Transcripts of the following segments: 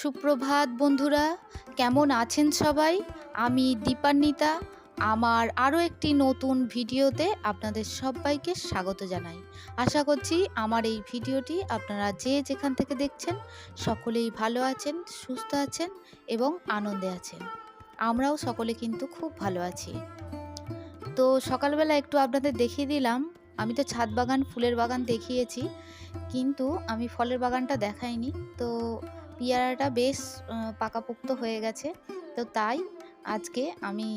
সুপ্রভাত বন্ধুরা, কেমন আছেন সবাই? আমি দীপান্বিতা। আমার আরও একটি নতুন ভিডিওতে আপনাদের সবাইকে স্বাগত জানাই। আশা করছি আমার এই ভিডিওটি আপনারা যে যেখান থেকে দেখছেন, সকলেই ভালো আছেন, সুস্থ আছেন এবং আনন্দে আছেন। আমরাও সকলে কিন্তু খুব ভালো আছি। তো সকালবেলা একটু আপনাদের দেখিয়ে দিলাম, আমি তো ছাদ বাগান, ফুলের বাগান দেখিয়েছি, কিন্তু আমি ফলের বাগানটা দেখাইনি। তো পেয়ারাটা বেশ পাকাপোক্ত হয়ে গেছে। তো তাই আজকে আমি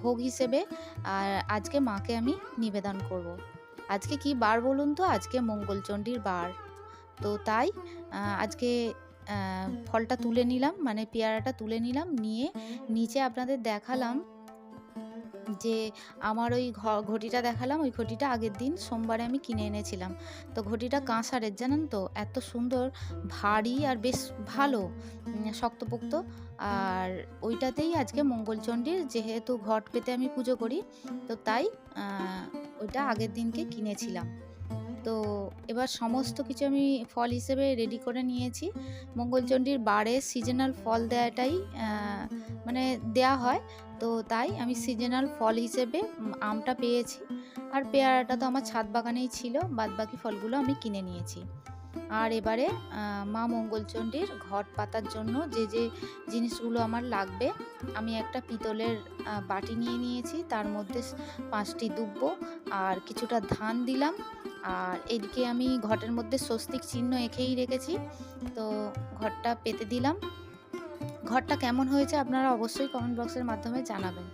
ভোগ হিসেবে আর আজকে মাকে আমি নিবেদন করব। আজকে কি বার বলুন তো? আজকে মঙ্গলচণ্ডীর বার। তো তাই আজকে ফলটা তুলে নিলাম মানে পেয়ারাটা তুলে নিলাম, নিয়ে নিচে আপনাদের দেখালাম যে আমার ওই ঘটিটা দেখালাম, ওই ঘটিটা আগের দিন সোমবারে আমি কিনে এনেছিলাম। তো ঘটিটা কাঁসারের, জানেন তো? এত সুন্দর, ভারী আর বেশ ভালো শক্তপোক্ত। আর ওইটাতেই আজকে মঙ্গলচণ্ডীর যেহেতু ঘট পেতে আমি পুজো করি, তো তাই ওইটা আগের দিনকে কিনেছিলাম। তো এবার সমস্ত কিছু আমি ফল হিসেবে রেডি করে নিয়েছি। মঙ্গলচণ্ডীর বারে সিজনাল ফল দেওয়াটাই মানে দেয়া হয়। তো তাই আমি সিজনাল ফল হিসেবে আমটা পেয়েছি। আর পেয়ারাটা তো আমার ছাদ বাগানেই ছিল, বাদবাকি ফলগুলো আমি কিনে নিয়েছি। আর এবারে মা মঙ্গলচণ্ডীর ঘট পাতার জন্য যে যে জিনিসগুলো আমার লাগবে, আমি একটা পিতলের বাটি নিয়ে নিয়েছি। তার মধ্যে পাঁচটি দুব্ব আর কিছুটা ধান দিলাম। আর এদিকে আমি ঘটের মধ্যে স্বস্তিক চিহ্ন এঁকেই রেখেছি। তো ঘরটা পেতে দিলাম। ঘরটা কেমন হয়েছে আপনারা অবশ্যই কমেন্ট বক্সের মাধ্যমে জানাবেন।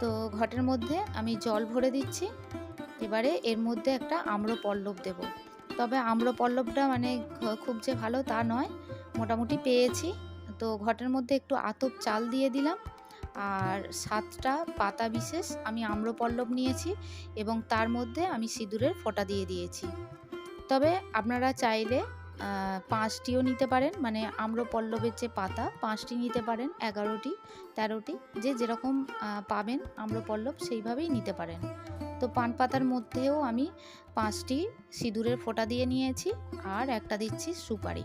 তো ঘটের মধ্যে আমি জল ভরে দিচ্ছি। এবারে এর মধ্যে একটা আম্র পল্লব দেব। তবে আম্র পল্লবটা মানে খুব যে ভালো তা নয়। মোটামুটি পেয়েছি। তো ঘটের মধ্যে একটু আতপ চাল দিয়ে দিলাম। আর সাতটা পাতা বিশেষ আমি আম্রপল্লব নিয়েছি এবং তার মধ্যে আমি সিঁদুরের ফোঁটা দিয়ে দিয়েছি। তবে আপনারা চাইলে পাঁচটিও নিতে পারেন মানে আম্রপল্লবের যে পাতা, পাঁচটি নিতে পারেন, এগারোটি, তেরোটি, যে যেরকম পাবেন আম্রপল্লব সেইভাবেই নিতে পারেন। তো পান পাতার মধ্যেও আমি পাঁচটি সিঁদুরের ফোঁটা দিয়ে নিয়েছি, আর একটা দিচ্ছি সুপারি।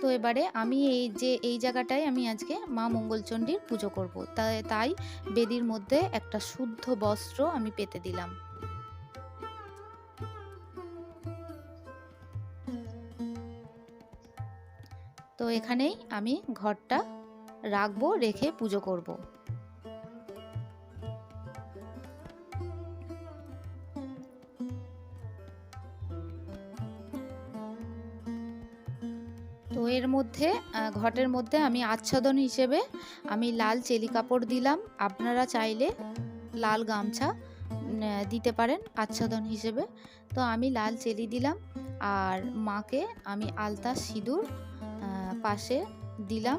তো এবারে আমি এই যে, এই জায়গাটায় আমি আজকে মা মঙ্গলচণ্ডীর পুজো করব। তাই তাই বেদির মধ্যে একটা শুদ্ধ বস্ত্র আমি পেতে দিলাম। তো এখানেই আমি ঘরটা রাখব, রেখে পুজো করব। তো এর মধ্যে ঘটের মধ্যে আমি আচ্ছাদন হিসেবে আমি লাল চেলি কাপড় দিলাম। আপনারা চাইলে লাল গামছা দিতে পারেন আচ্ছাদন হিসেবে। তো আমি লাল চেলি দিলাম আর মাকে আমি আলতা সিঁদুর পাশে দিলাম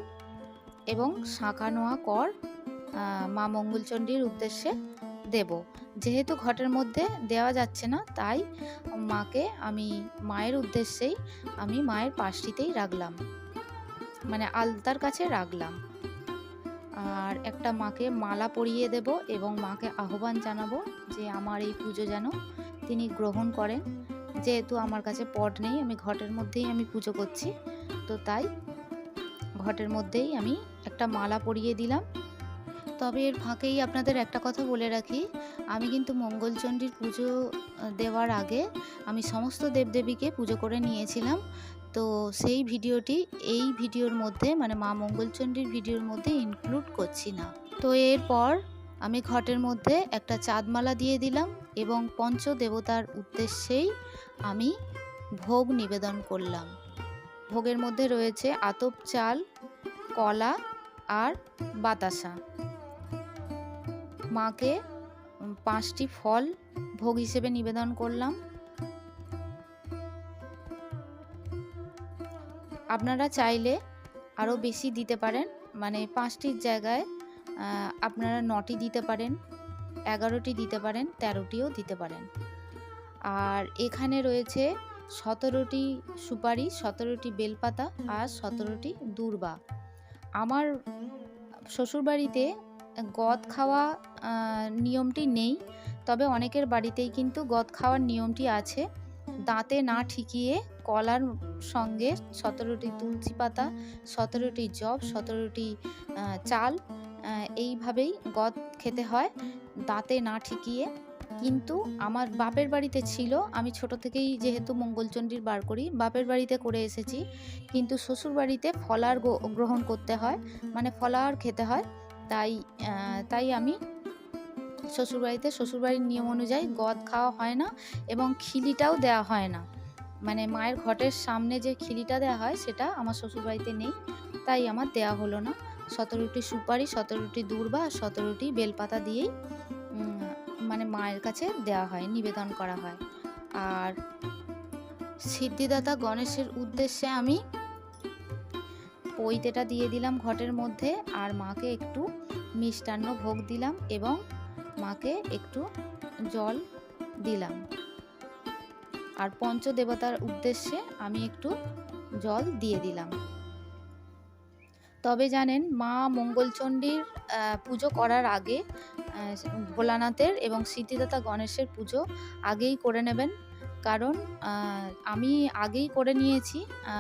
এবং শাঁখা নোয়া কর মা মঙ্গলচণ্ডীর উদ্দেশ্যে দেব। যেহেতু ঘটের মধ্যে দেওয়া যাচ্ছে না, তাই মাকে আমি মায়ের উদ্দেশ্যেই আমি মায়ের পাশটিতেই রাখলাম। মানে আলতার কাছে রাখলাম। আর একটা মাকে মালা পরিয়ে দেব এবং মাকে আহ্বান জানাব যে আমার এই পুজো যেন তিনি গ্রহণ করেন। যেহেতু আমার কাছে পট নেই, আমি ঘটের মধ্যেই আমি পুজো করছি। তো তাই ঘটের মধ্যেই আমি একটা মালা পরিয়ে দিলাম। তবে এর ফাঁকেই আপনাদের একটা কথা বলে রাখি। আমি কিন্তু মঙ্গলচণ্ডীর পুজো দেওয়ার আগে আমি সমস্ত দেবদেবীকে পুজো করে নিয়েছিলাম। তো সেই ভিডিওটি এই ভিডিওর মধ্যে মানে মা মঙ্গলচণ্ডীর ভিডিওর মধ্যে ইনক্লুড করছি না। তো এরপর আমি ঘটের মধ্যে একটা চাঁদমালা দিয়ে দিলাম এবং পঞ্চ দেবতার উদ্দেশ্যেই আমি ভোগ নিবেদন করলাম। ভোগের মধ্যে রয়েছে আতপ চাল, কলা আর বাতাসা। মাকে পাঁচটি ফল ভোগ হিসেবে নিবেদন করলাম। আপনারা চাইলে আরও বেশি দিতে পারেন মানে পাঁচটির জায়গায় আপনারা নটি দিতে পারেন, এগারোটি দিতে পারেন, তেরোটিও দিতে পারেন। আর এখানে রয়েছে সতেরোটি সুপারি, সতেরোটি বেলপাতা আর সতেরোটি দূর্বা। আমার শ্বশুরবাড়িতে গদ খাওয়া নিয়মটি নেই। তবে অনেকের বাড়িতেই কিন্তু গদ খাওয়ার নিয়মটি আছে। দাঁতে না ঠিকিয়ে কলার সঙ্গে সতেরোটি তুলসী পাতা, সতেরোটি জব, সতেরোটি চাল এইভাবেই গদ খেতে হয়। দাঁতে না ঠিকিয়ে কিন্তু আমার বাপের বাড়িতে ছিল। আমি ছোট থেকেই যেহেতু মঙ্গলচণ্ডীর বার করি, বাপের বাড়িতে করে এসেছি। কিন্তু শ্বশুর বাড়িতে ফলার গ্রহণ করতে হয়। মানে ফলার খেতে হয়। তাই তাই আমি শ্বশুরবাড়িতে, শ্বশুরবাড়ির নিয়ম অনুযায়ী গদ খাওয়া হয় না এবং খিলিটাও দেওয়া হয় না। মানে মায়ের ঘটের সামনে যে খিলিটা দেওয়া হয়, সেটা আমার শ্বশুরবাড়িতে নেই, তাই আমার দেওয়া হলো না। সতেরোটি সুপারি সতেরোটি দূর্বা আর সতেরোটি বেলপাতা দিয়েই মানে মায়ের কাছে দেওয়া হয়, নিবেদন করা হয়। আর সিদ্ধিদাতা গণেশের উদ্দেশ্যে আমি পৈতেটা দিয়ে দিলাম ঘটের মধ্যে আর মাকে একটু মিষ্টান্ন ভোগ দিলাম এবং মাকে একটু জল দিলাম। আর পঞ্চদেবতার উদ্দেশ্যে আমি একটু জল দিয়ে দিলাম। তবে জানেন, মা মঙ্গলচণ্ডীর পুজো করার আগে ভোলানাথের এবং সিদ্ধিদাতা গণেশের পুজো আগেই করে নেবেন। কারণ আমি আগেই করে নিয়েছি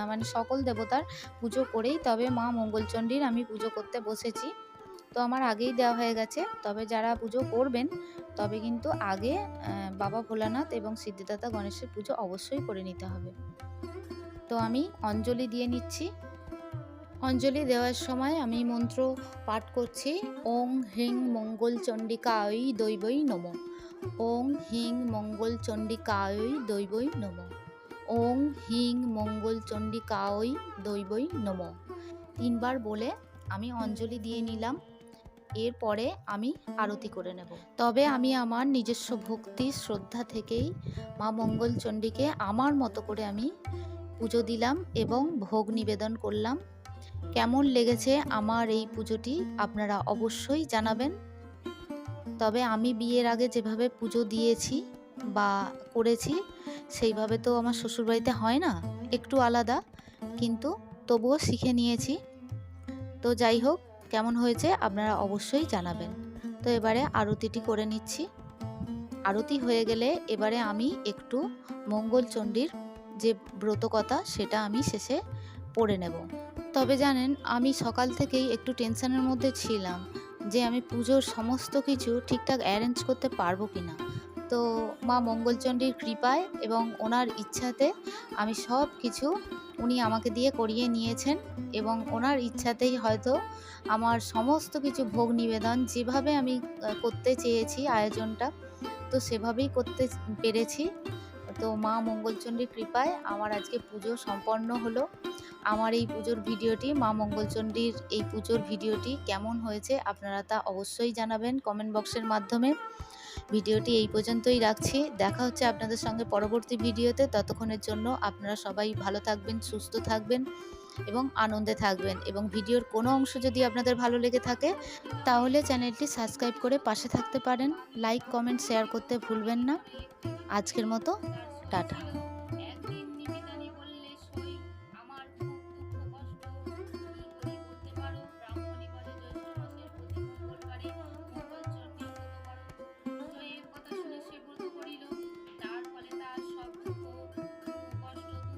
মানে সকল দেবতার পুজো করেই, তবে মা মঙ্গলচণ্ডীর আমি পুজো করতে বসেছি। তো আমার আগেই দেওয়া হয়ে গেছে, তবে যারা পুজো করবেন, তবে কিন্তু আগে বাবা ভোলানাথ এবং সিদ্ধিদাতা গণেশের পুজো অবশ্যই করে নিতে হবে। তো আমি অঞ্জলি দিয়ে নিচ্ছি। অঞ্জলি দেওয়ার সময় আমি মন্ত্র পাঠ করছি, ওং হ্রিং মঙ্গল চণ্ডিকায় দৈবই নম। ওং হিং মঙ্গল চণ্ডিকায় দৈবই নম। ওং হিং মঙ্গল চণ্ডিকায় দৈবই নম। তিনবার বলে আমি অঞ্জলি দিয়ে নিলাম। এরপরে আমি আরতি করে নেব। তবে আমি আমার নিজস্ব ভক্তি, শ্রদ্ধা থেকেই মা মঙ্গল চণ্ডীকে আমার মতো করে আমি পুজো দিলাম এবং ভোগ নিবেদন করলাম। কেমন লেগেছে আমার এই পুজোটি আপনারা অবশ্যই জানাবেন। তবে আমি বিয়ের আগে যেভাবে পুজো দিয়েছি বা করেছি, সেইভাবে তো আমার শ্বশুরবাড়িতে হয় না, একটু আলাদা। কিন্তু তবুও শিখে নিয়েছি। তো যাই হোক, কেমন হয়েছে আপনারা অবশ্যই জানাবেন। তো এবারে আরতিটি করে নিচ্ছি। আরতি হয়ে গেলে এবারে আমি একটু মঙ্গলচণ্ডীর যে ব্রতকথা, সেটা আমি শেষে পড়ে নেব। তবে জানেন, আমি সকাল থেকেই একটু টেনশনের মধ্যে ছিলাম। যে আমি পুজোর সমস্ত কিছু ঠিকঠাক অ্যারেঞ্জ করতে পারব কি না তো মা মঙ্গলচণ্ডীর কৃপায় এবং ওনার ইচ্ছাতে আমি সব কিছু উনি আমাকে দিয়ে করিয়ে নিয়েছেন এবং ওনার ইচ্ছাতেই হয়তো আমার সমস্ত কিছু ভোগ নিবেদন যেভাবে আমি করতে চেয়েছি আয়োজনটা, তো সেভাবেই করতে পেরেছি। তো মা মঙ্গলচণ্ডীর কৃপায় আমার আজকে পুজো সম্পন্ন হলো। আমার এই পুজোর ভিডিওটি, মা মঙ্গলচণ্ডীর এই পুজোর ভিডিওটি কেমন হয়েছে আপনারা তা অবশ্যই জানাবেন কমেন্ট বক্সের মাধ্যমে। ভিডিওটি এই পর্যন্তই রাখছি। দেখা হচ্ছে আপনাদের সঙ্গে পরবর্তী ভিডিওতে। ততক্ষণের জন্য আপনারা সবাই ভালো থাকবেন, সুস্থ থাকবেন এবং আনন্দে থাকবেন। এবং ভিডিওর কোনো অংশ যদি আপনাদের ভালো লেগে থাকে, তাহলে চ্যানেলটি সাবস্ক্রাইব করে পাশে থাকতে পারেন। লাইক, কমেন্ট, শেয়ার করতে ভুলবেন না। আজকের মতো, টাটা।